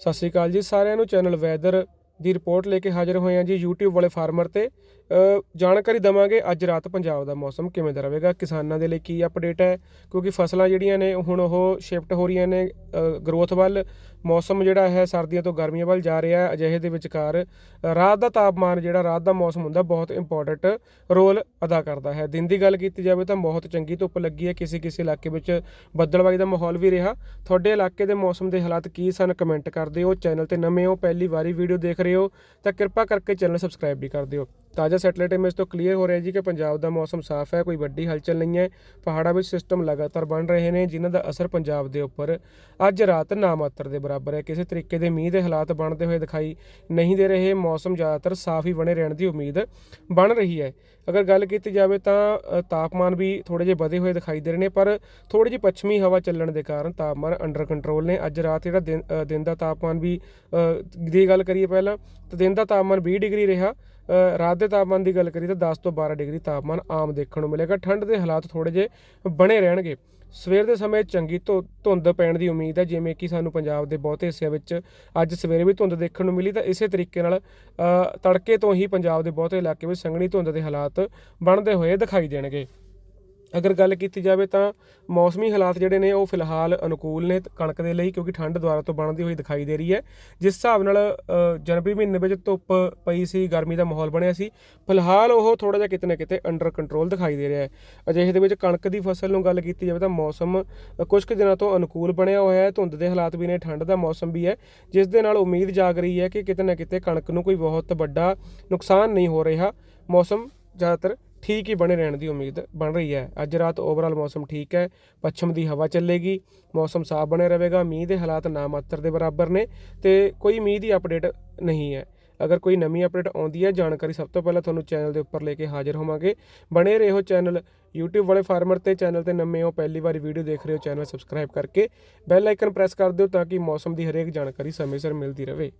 ਸਤਿ ਸ਼੍ਰੀ ਅਕਾਲ ਜੀ ਸਾਰਿਆਂ ਨੂੰ ਚੈਨਲ ਵੈਦਰ ਦੀ ਰਿਪੋਰਟ ਲੈ ਕੇ ਹਾਜ਼ਰ ਹੋਏ ਹਾਂ ਜੀ YouTube ਵਾਲੇ ਫਾਰਮਰ ਤੇ। ਜਾਣਕਾਰੀ ਦਵਾਂਗੇ ਅੱਜ ਰਾਤ ਪੰਜਾਬ ਦਾ ਮੌਸਮ ਕਿਵੇਂ ਦਾ ਰਹੇਗਾ, ਕਿਸਾਨਾਂ ਦੇ ਲਈ ਕੀ ਅਪਡੇਟ ਹੈ, ਕਿਉਂਕਿ ਫਸਲਾਂ ਜਿਹੜੀਆਂ ਨੇ ਹੁਣ ਉਹ ਸ਼ਿਫਟ ਹੋ ਰਹੀਆਂ ਨੇ ਗਰੋਥ ਵੱਲ। ਮੌਸਮ ਜਿਹੜਾ ਹੈ ਸਰਦੀਆਂ ਤੋਂ ਗਰਮੀਆਂ ਵੱਲ ਜਾ ਰਿਹਾ ਹੈ, ਅਜਿਹੇ ਦੇ ਵਿਚਕਾਰ ਰਾਤ ਦਾ ਤਾਪਮਾਨ ਜਿਹੜਾ ਰਾਤ ਦਾ ਮੌਸਮ ਹੁੰਦਾ ਬਹੁਤ ਇੰਪੋਰਟੈਂਟ ਰੋਲ ਅਦਾ ਕਰਦਾ ਹੈ। ਦਿਨ ਦੀ ਗੱਲ ਕੀਤੀ ਜਾਵੇ ਤਾਂ ਬਹੁਤ ਚੰਗੀ ਧੁੱਪ ਲੱਗੀ ਹੈ, ਕਿਸੇ ਕਿਸੇ ਇਲਾਕੇ ਵਿੱਚ ਬੱਦਲਵਾਈ ਦਾ ਮਾਹੌਲ ਵੀ ਰਿਹਾ। ਤੁਹਾਡੇ ਇਲਾਕੇ ਦੇ ਮੌਸਮ ਦੇ ਹਾਲਾਤ ਕੀ ਸਨ ਕਮੈਂਟ ਕਰ ਦਿਓ। ਚੈਨਲ ਤੇ ਨਵੇਂ ਹੋ, ਪਹਿਲੀ ਵਾਰੀ ਵੀਡੀਓ ਦੇਖ ਰਹੇ ਹੋ ਤਾਂ ਕਿਰਪਾ ਕਰਕੇ ਚੈਨਲ ਸਬਸਕ੍ਰਾਈਬ ਵੀ ਕਰ ਦਿਓ। ਤਾਜ਼ਾ ਸੈਟਲਾਈਟ ਇਮੇਜ ਤੋਂ ਕਲੀਅਰ ਹੋ ਰਿਹਾ ਜੀ ਕਿ ਪੰਜਾਬ ਦਾ ਮੌਸਮ ਸਾਫ਼ ਹੈ, ਕੋਈ ਵੱਡੀ ਹਲਚਲ ਨਹੀਂ ਹੈ। ਪਹਾੜਾਂ ਵਿੱਚ ਸਿਸਟਮ ਲਗਾਤਾਰ ਬਣ ਰਹੇ ਨੇ, ਜਿਨ੍ਹਾਂ ਦਾ ਅਸਰ ਪੰਜਾਬ ਦੇ ਉੱਪਰ ਅੱਜ ਰਾਤ ਨਾ ਮਾਤਰ ਦੇ ਬਰਾਬਰ ਹੈ। ਕਿਸੇ ਤਰੀਕੇ ਦੇ ਮੀਂਹ ਦੇ ਹਾਲਾਤ ਬਣਦੇ ਹੋਏ ਦਿਖਾਈ ਨਹੀਂ ਦੇ ਰਹੇ, ਮੌਸਮ ਜ਼ਿਆਦਾਤਰ ਸਾਫ਼ ਹੀ ਬਣੇ ਰਹਿਣ ਦੀ ਉਮੀਦ ਬਣ ਰਹੀ ਹੈ। ਅਗਰ ਗੱਲ ਕੀਤੀ ਜਾਵੇ ਤਾਂ ਤਾਪਮਾਨ ਵੀ ਥੋੜੇ ਜਿਹੇ ਵਧੇ ਹੋਏ ਦਿਖਾਈ ਦੇ ਰਹੇ ਨੇ, ਪਰ ਥੋੜੀ ਜਿਹੀ ਪੱਛਮੀ ਹਵਾ ਚੱਲਣ ਦੇ ਕਾਰਨ ਤਾਪਮਾਨ ਅੰਡਰ ਕੰਟਰੋਲ ਨੇ। ਅੱਜ ਰਾਤ ਜਿਹੜਾ ਦਿਨ ਦਿਨ ਦਾ ਤਾਪਮਾਨ ਵੀ ਦੀ ਗੱਲ ਕਰੀਏ ਪਹਿਲਾਂ, ਤਾਂ ਦਿਨ ਦਾ ਤਾਪਮਾਨ 20 ਡਿਗਰੀ ਰਿਹਾ। ਰਾਤ ਦੇ ਤਾਪਮਾਨ ਦੀ ਗੱਲ ਕਰੀਏ ਤਾਂ 10 ਤੋਂ 12 ਡਿਗਰੀ ਤਾਪਮਾਨ ਆਮ ਦੇਖਣ ਨੂੰ ਮਿਲੇਗਾ। ਠੰਡ ਦੇ ਹਾਲਾਤ ਥੋੜੇ ਜਿਹੇ ਬਣੇ ਰਹਿਣਗੇ। ਸਵੇਰ ਦੇ ਸਮੇਂ ਚੰਗੀ ਧੁ- ਧੁੰਦ ਪੈਣ ਦੀ ਉਮੀਦ ਹੈ, ਜਿਵੇਂ ਕਿ ਸਾਨੂੰ ਪੰਜਾਬ ਦੇ ਬਹੁਤੇ ਹਿੱਸਿਆਂ ਵਿੱਚ ਅੱਜ ਸਵੇਰੇ ਵੀ ਧੁੰਦ ਦੇਖਣ ਨੂੰ ਮਿਲੀ ਤਾਂ ਇਸੇ ਤਰੀਕੇ ਨਾਲ ਤੜਕੇ ਤੋਂ ਹੀ ਪੰਜਾਬ ਦੇ ਬਹੁਤੇ ਇਲਾਕੇ ਵਿੱਚ ਸੰਘਣੀ ਧੁੰਦ ਦੇ ਹਾਲਾਤ ਬਣਦੇ ਹੋਏ ਦਿਖਾਈ ਦੇਣਗੇ। ਅਗਰ ਗੱਲ ਕੀਤੀ ਜਾਵੇ ਤਾਂ ਮੌਸਮੀ ਹਾਲਾਤ ਜਿਹੜੇ ਨੇ ਉਹ ਫਿਲਹਾਲ ਅਨੁਕੂਲ ਨੇ ਕਣਕ ਦੇ ਲਈ ਕਿਉਂਕਿ ਠੰਡ ਦੁਆਰਾ ਤੋਂ ਬਣਦੀ ਹੋਈ ਦਿਖਾਈ ਦੇ ਰਹੀ ਹੈ। ਜਿਸ ਹਿਸਾਬ ਨਾਲ ਜਨਵਰੀ ਮਹੀਨੇ ਵਿੱਚ ਧੁੱਪ ਪਈ ਸੀ ਗਰਮੀ ਦਾ ਮਾਹੌਲ ਬਣਿਆ ਸੀ ਫਿਲਹਾਲ ਉਹ ਥੋੜਾ ਜਿਹਾ ਕਿਤੇ ਨਾ ਕਿਤੇ ਅੰਡਰ ਕੰਟਰੋਲ ਦਿਖਾਈ ਦੇ ਰਿਹਾ ਹੈ। ਅਜਿਹੇ ਦੇ ਵਿੱਚ ਕਣਕ ਦੀ ਫਸਲ ਨੂੰ ਗੱਲ ਕੀਤੀ ਜਾਵੇ ਤਾਂ ਮੌਸਮ ਅ, ਕੁਝ ਕੁ ਦਿਨਾਂ ਤੋਂ ਅਨੁਕੂਲ ਬਣਿਆ ਹੋਇਆ ਹੈ। ਧੁੰਦ ਦੇ ਹਾਲਾਤ ਵੀ ਨੇ ਠੰਡ ਦਾ ਮੌਸਮ ਵੀ ਹੈ ਜਿਸ ਦੇ ਨਾਲ ਉਮੀਦ ਜਾਗ ਰਹੀ ਹੈ ਕਿ ਕਿਤੇ ਨਾ ਕਿਤੇ ਕਣਕ ਨੂੰ ਕੋਈ ਬਹੁਤ ਵੱਡਾ ਨੁਕਸਾਨ ਨਹੀਂ ਹੋ ਰਿਹਾ। ਮੌਸਮ ਜ਼ਿਆਦਾਤਰ ਠੀਕ ਹੀ ਬਣੇ ਰਹਿਣ ਦੀ ਉਮੀਦ ਬਣ ਰਹੀ ਹੈ। ਅੱਜ ਰਾਤ ਓਵਰਆਲ ਮੌਸਮ ਠੀਕ ਹੈ। ਪੱਛਮ ਦੀ ਹਵਾ ਚੱਲੇਗੀ। ਮੌਸਮ ਸਾਫ਼ ਬਣੇ ਰਹੇਗਾ। ਮੀਂਹ ਦੇ ਹਾਲਾਤ ਨਾ ਮਾਤਰ ਦੇ ਬਰਾਬਰ ਨੇ ਤੇ ਕੋਈ ਮੀਂਹ ਦੀ ਅਪਡੇਟ ਨਹੀਂ ਹੈ। ਅਗਰ ਕੋਈ ਨਵੀਂ ਅਪਡੇਟ ਆਉਂਦੀ ਹੈ, ਜਾਣਕਾਰੀ ਸਭ ਤੋਂ ਪਹਿਲਾਂ ਤੁਹਾਨੂੰ ਚੈਨਲ ਦੇ ਉੱਪਰ ਲੈ ਕੇ ਹਾਜ਼ਰ ਹੋਵਾਂਗੇ। ਬਣੇ ਰਹੋ ਚੈਨਲ। YouTube ਵਾਲੇ ਫਾਰਮਰ ਤੇ ਚੈਨਲ ਤੇ ਨਵੇਂ ਹੋ, ਪਹਿਲੀ ਵਾਰੀ ਵੀਡੀਓ ਦੇਖ ਰਹੇ ਹੋ, ਚੈਨਲ ਸਬਸਕ੍ਰਾਈਬ ਕਰਕੇ ਬੈਲ ਆਈਕਨ ਪ੍ਰੈਸ ਕਰ ਦਿਓ ਤਾਂ ਕਿ ਮੌਸਮ ਦੀ ਹਰੇਕ ਜਾਣਕਾਰੀ ਸਮੇਂ ਸਿਰ ਮਿਲਦੀ ਰਹੇ।